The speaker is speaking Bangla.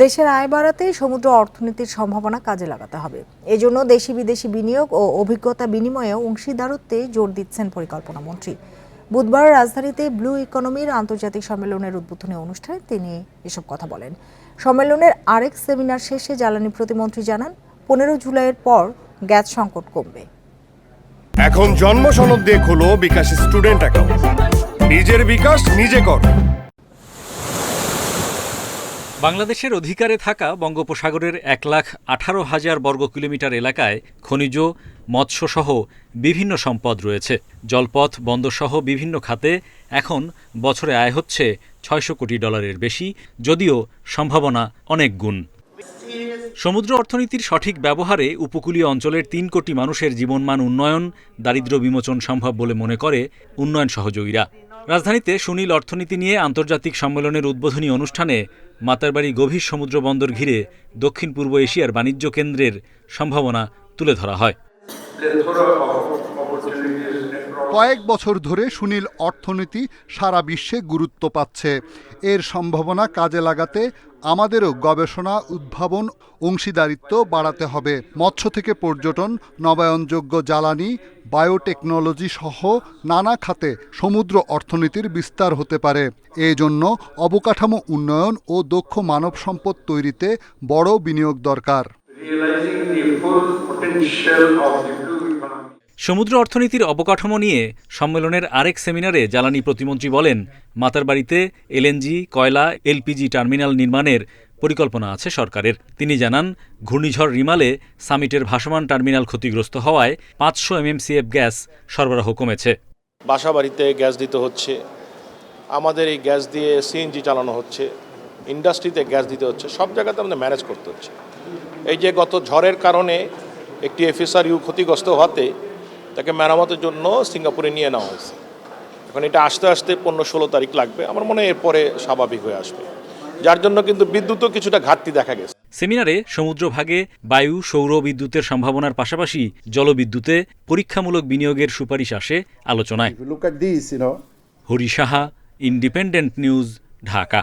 দেশের আয় বাড়াতে সমুদ্র অর্থনীতির সম্ভাবনা কাজে লাগাতে হবে। এজন্য দেশি বিদেশি বিনিয়োগ ও অভিজ্ঞতা বিনিময়ে অংশীদারত্বে জোর দিচ্ছেন পরিকল্পনা মন্ত্রী। বুধবার রাজধানীতে ব্লু ইকোনমির আন্তর্জাতিক সম্মেলনের উদ্বোধনী অনুষ্ঠানে তিনি এসব কথা বলেন। সম্মেলনের আরেক সেমিনার শেষে জ্বালানি প্রতিমন্ত্রী জানান, পনেরো জুলাইয়ের পর গ্যাস সংকট কমবে। এখন জন্ম সনদ দিয়ে খোলো বিকাশ স্টুডেন্ট অ্যাকাউন্ট। নিজের বিকাশ নিজে কর। বাংলাদেশের অধিকারে থাকা বঙ্গোপসাগরের এক লাখ আঠারো হাজার বর্গ কিলোমিটার এলাকায় খনিজ, মৎস্যসহ বিভিন্ন সম্পদ রয়েছে। জলপথ বন্দরসহ বিভিন্ন খাতে এখন বছরে আয় হচ্ছে ছয়শো কোটি ডলারের বেশি, যদিও সম্ভাবনা অনেক গুণ। সমুদ্র অর্থনীতির সঠিক ব্যবহারে উপকূলীয় অঞ্চলের তিন কোটি মানুষের জীবনমান উন্নয়ন, দারিদ্র্য বিমোচন সম্ভব বলে মনে করে উন্নয়ন সহযোগীরা। রাজধানীতে সুনীল অর্থনীতি নিয়ে আন্তর্জাতিক সম্মেলনের উদ্বোধনী অনুষ্ঠানে মাতারবাড়ি গভীর সমুদ্র বন্দর ঘিরে দক্ষিণ পূর্ব এশিয়ার বাণিজ্য কেন্দ্রের সম্ভাবনা তুলে ধরা হয়। কয়েক বছর ধরে সুনীল অর্থনীতি সারা বিশ্বে গুরুত্ব পাচ্ছে। এর সম্ভাবনা কাজে লাগাতে আমাদেরও গবেষণা, উদ্ভাবন, অংশীদারিত্ব বাড়াতে হবে। মৎস্য থেকে পর্যটন, নবায়নযোগ্য জ্বালানি, বায়োটেকনোলজি সহ নানা খাতে সমুদ্র অর্থনীতির বিস্তার হতে পারে। এই জন্য অবকাঠামো উন্নয়ন ও দক্ষ মানব সম্পদ তৈরিতে বড় বিনিয়োগ দরকার। সমুদ্র অর্থনীতির অবকাঠামো নিয়ে সম্মেলনের আরেক সেমিনারে জ্বালানি প্রতিমন্ত্রী বলেন মাতারবাড়িতে এলএনজি, কয়লা, এলপিজি টার্মিনাল নির্মাণের পরিকল্পনা আছে সরকারের। তিনি জানান, ঘূর্ণিঝড় রিমালে সামিটের ভাসমান টার্মিনাল ক্ষতিগ্রস্ত হওয়ায় পাঁচশো এমএমসিএফ গ্যাস সরবরাহ কমেছে। বাসা বাড়িতে গ্যাস দিতে হচ্ছে, আমাদের এই গ্যাস দিয়ে সিএনজি চালানো হচ্ছে, ইন্ডাস্ট্রিতে গ্যাস দিতে হচ্ছে, সব জায়গাতে আমাদের ম্যানেজ করতে হচ্ছে। এই যে গত ঝড়ের কারণে একটি এফএসআরইউ ক্ষতিগ্রস্ত হওয়াতে তাকে মেরামতের জন্য সিঙ্গাপুরে নিয়ে নেওয়া হয়েছে। এখন এটা আসতে আসতে পনেরো ষোলো তারিখ লাগবে। আমার মনে হয় এরপরে স্বাভাবিক হয়ে আসবে। যার জন্য কিন্তু বিদ্যুৎও কিছুটা ঘাটতি দেখা গেছে। সেমিনারে সমুদ্রভাগে বায়ু সৌর বিদ্যুতের সম্ভাবনার পাশাপাশি জলবিদ্যুতে পরীক্ষামূলক বিনিয়োগের সুপারিশ আসে আলোচনায়। Hari Saha independent news Dhaka.